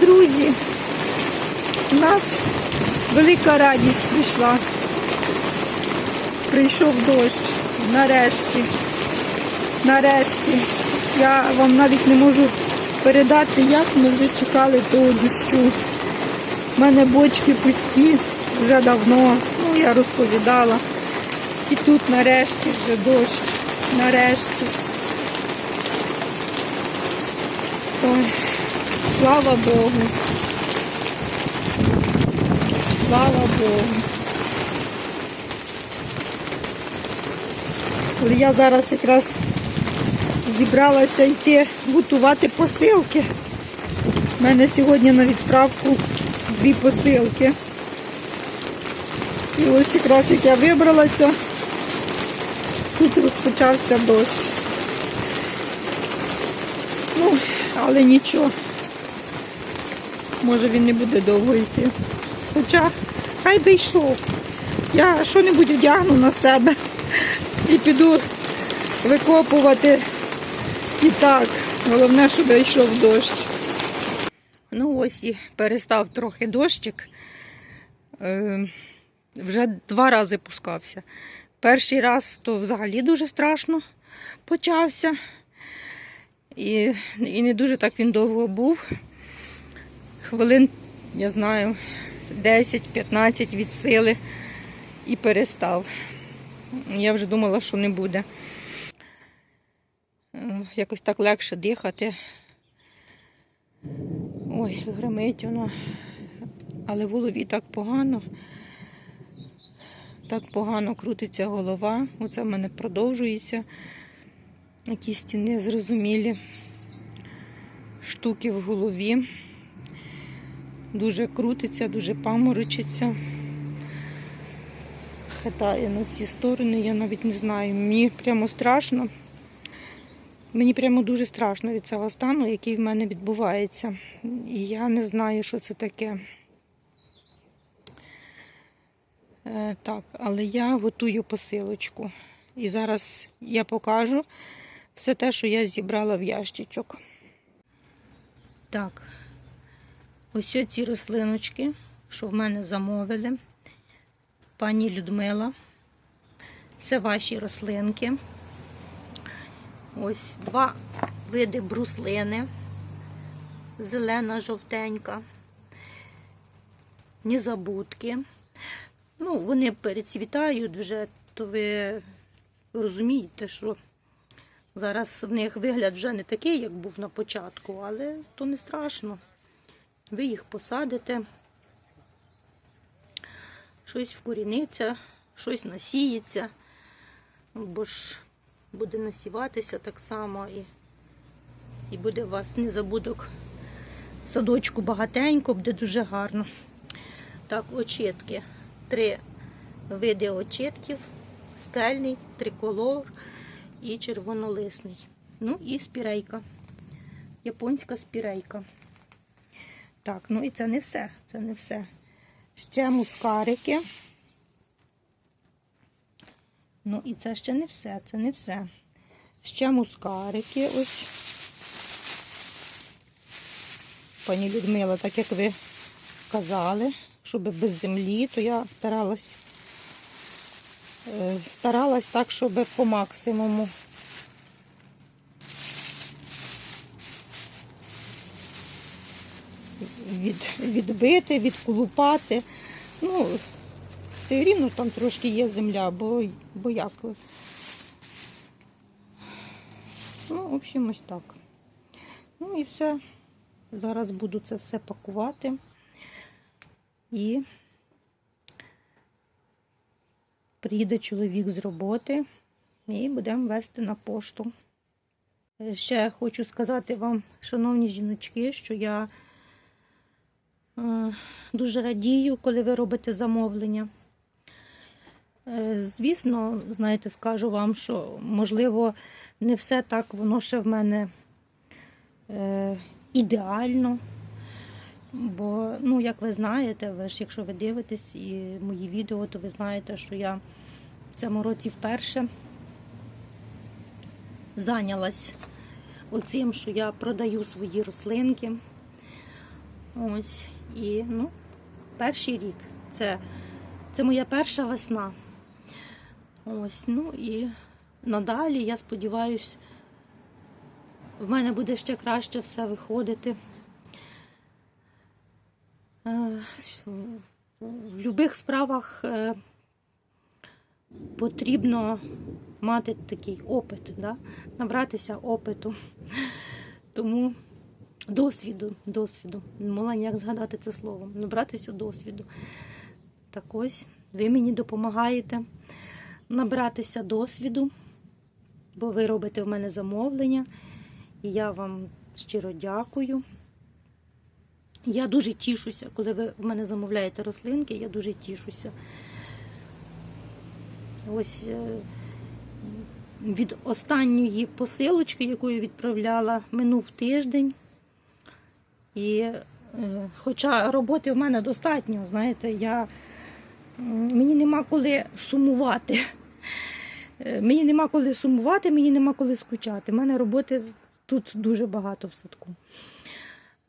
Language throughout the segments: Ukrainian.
друзі, у нас велика радість прийшла. Прийшов дощ. Нарешті. Нарешті. Я вам навіть не можу передати, як ми вже чекали того дощу. У мене бочки пусті вже давно. Ну, я розповідала. І тут нарешті вже дощ. Нарешті. Ой, слава Богу. Слава Богу. Я зараз якраз зібралася йти готувати посилки. У мене сьогодні на відправку дві посилки. І ось якраз як я вибралася, тут розпочався дощ. Ну, але нічого. Може він не буде довго йти. Хоча хай би йшов. Я що-небудь вдягну на себе і піду викопувати. І так, головне, щоб йшов дощ. Ну ось і перестав трохи дощик. Е, вже два рази пускався. Перший раз то взагалі дуже страшно почався. І, і не дуже так він довго був. Хвилин, я знаю, 10-15 від сили і перестав. Я вже думала, що не буде. Е, Якось так легше дихати. Ой, гримить воно. Але в голові так погано. Так погано крутиться голова. Оце в мене продовжується. Якісь незрозумілі штуки в голові. Дуже крутиться, дуже паморочиться. Хитає на всі сторони, я навіть не знаю. Мені прямо страшно. Мені прямо дуже страшно від цього стану, який в мене відбувається. І я не знаю, що це таке. Е, так, але я готую посилочку. І зараз я покажу все те, що я зібрала в ящичок. Так, ось ці рослиночки, що в мене замовили. Пані Людмила. Це ваші рослинки. Ось два види бруслини. Зелена, жовтенька. Незабудки. Ну, вони перецвітають вже, то ви розумієте, що зараз в них вигляд вже не такий, як був на початку, але то не страшно. Ви їх посадите, щось вкоріниться, щось насіється, бо ж буде насіватися так само і, і буде у вас незабудок садочку багатенько, буде дуже гарно. Так, очітки. Три види очітків: скельний, триколор і червонолисний. Ну і спірейка. Японська спірейка. Так, ну і це не все. Це не все. Ще мускарики. Ну і це ще не все, це не все. Ще мускарики ось. Пані Людмила, так як ви казали, щоб без землі, то я старалась е, старалась так, щоб по максимуму. Від, відбити, відколупати. Ну, все рівно там трошки є земля, бо, бо як. Ну, в общем, ось так. Ну і все. Зараз буду це все пакувати. І приїде чоловік з роботи і будемо вести на пошту. Е, Ще хочу сказати вам, шановні жіночки, що я дуже радію, коли ви робите замовлення. Е, Звісно, знаєте, скажу вам, що можливо не все так воно ще в мене е, ідеально. Бо, ну, як ви знаєте, ви ж, якщо ви дивитесь і мої відео, то ви знаєте, що я в цьому році вперше зайнялась оцим, що я продаю свої рослинки. Ось. І ну, перший рік. Це, це моя перша весна. Ось, ну і надалі, я сподіваюся, в мене буде ще краще все виходити. Е, В будь-яких справах е, потрібно мати такий опит, да? набратися опиту. Тому досвіду, досвіду. Не могла ніяк згадати це слово. Набратися досвіду. Так ось, ви мені допомагаєте набратися досвіду, бо ви робите в мене замовлення, і я вам щиро дякую. Я дуже тішуся, коли ви в мене замовляєте рослинки, я дуже тішуся. Ось е, від останньої посилочки, яку я відправляла, минув тиждень. І е, хоча роботи в мене достатньо, знаєте, я, мені нема коли сумувати. Е, Мені нема коли сумувати, мені нема коли скучати. У мене роботи тут дуже багато в садку.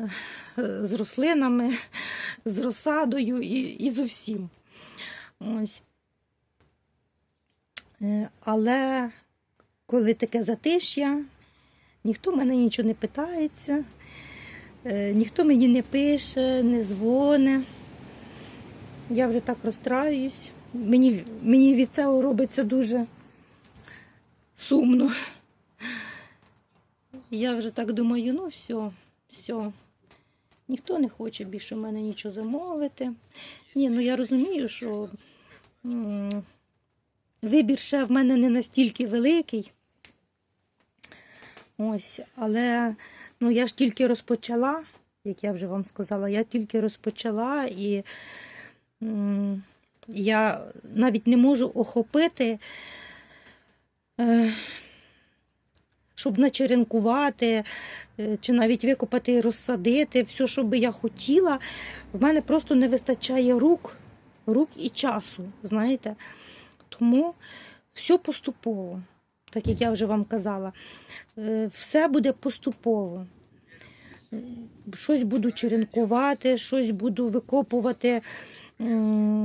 Е, З рослинами, з розсадою і, і з усім. Але коли таке затиш'я, ніхто мене нічого не питається, ніхто мені не пише, не дзвоне. Я вже так розстраюсь. Мені, мені від цього робиться дуже сумно. Я вже так думаю, ну все, все. Ніхто не хоче більше в мене нічого замовити. Ні, ну я розумію, що вибір ще в мене не настільки великий. Ось, але ну, я ж тільки розпочала, як я вже вам сказала, я тільки розпочала і я навіть не можу охопити, е, щоб начеренкувати, е, чи навіть викопати і розсадити, все, що би я хотіла. В мене просто не вистачає рук, рук і часу, знаєте. Тому все поступово, так як я вже вам казала. Е, Все буде поступово. Щось буду черенкувати, щось буду викопувати,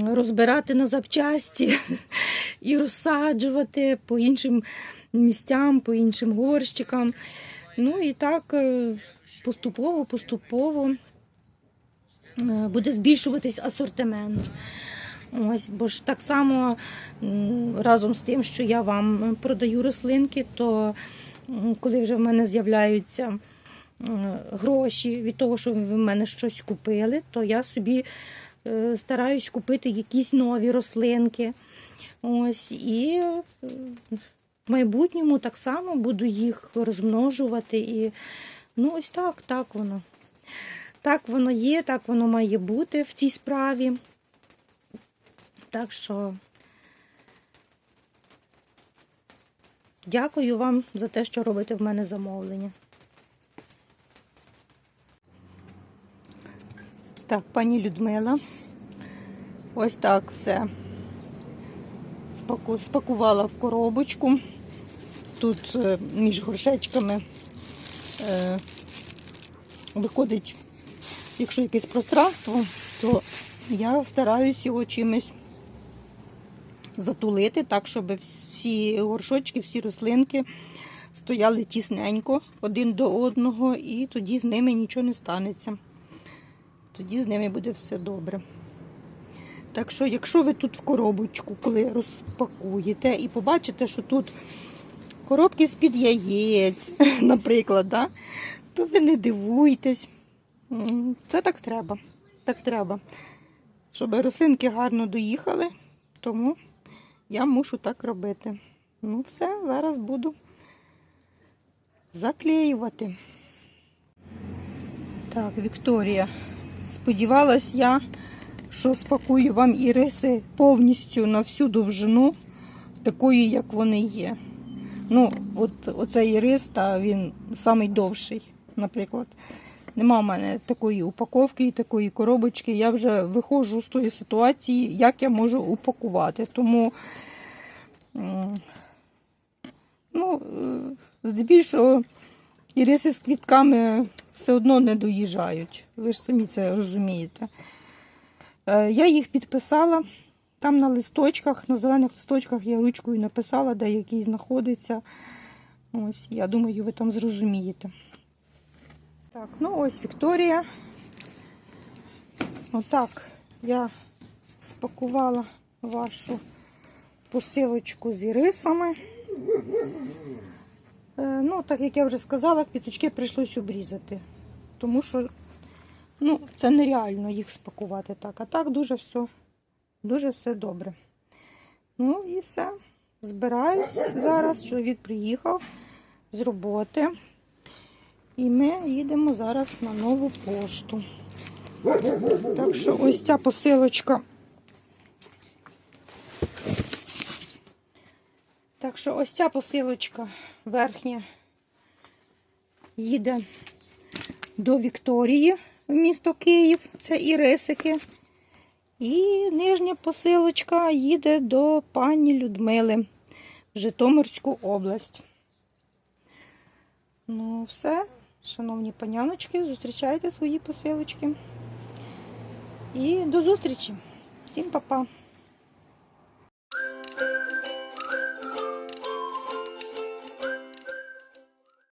розбирати на запчасті і розсаджувати по іншим місцям, по іншим горщикам. Ну і так е, поступово, поступово е, буде збільшуватись асортимент. Ось, бо ж так само разом з тим, що я вам продаю рослинки, то коли вже в мене з'являються гроші від того, що ви в мене щось купили, то я собі е, стараюсь купити якісь нові рослинки. Ось, і в майбутньому так само буду їх розмножувати. І, ну, ось так, так воно. Так воно є, так воно має бути в цій справі. Так що дякую вам за те, що робите в мене замовлення. Так, пані Людмила, ось так все спакувала в коробочку. Тут е, між горшечками е, виходить, якщо якесь пространство, то я стараюсь його чимось затулити, так, щоб всі горшочки, всі рослинки стояли тісненько один до одного, і тоді з ними нічого не станеться. Тоді з ними буде все добре. Так що, якщо ви тут в коробочку, коли розпакуєте і побачите, що тут коробки з-під яєць, наприклад, да, то ви не дивуйтесь. Це так треба. Так треба. Щоб рослинки гарно доїхали, тому я мушу так робити. Ну, все, зараз буду заклеювати. Так, Вікторія. Сподівалась я, що спакую вам іриси повністю на всю довжину, такої, як вони є. Ну, от оцей ірис, та він самий довший, наприклад. Нема в мене такої упаковки і такої коробочки. Я вже виходжу з тої ситуації, як я можу упакувати. Тому, ну, е, здебільшого, іриси з квітками все одно не доїжджають. Ви ж самі це розумієте. Е, Я їх підписала. Там на листочках, на зелених листочках я ручкою написала, де який знаходиться. Ось, я думаю, ви там зрозумієте. Так, ну ось Вікторія. Отак я спакувала вашу посилочку з ірисами. Е, Ну, так як я вже сказала, квіточки прийшлось обрізати. Тому що ну, це нереально їх спакувати так. А так дуже все, дуже все добре. Ну і все. Збираюсь зараз. Чоловік приїхав з роботи. І ми їдемо зараз на нову пошту. Так що ось ця посилочка. Так що ось ця посилочка верхня їде до Вікторії в місто Київ. Це ірисики. І нижня посилочка їде до пані Людмили в Житомирську область. Ну, все, шановні паняночки, зустрічайте свої посилочки. І до зустрічі. Всім па-па.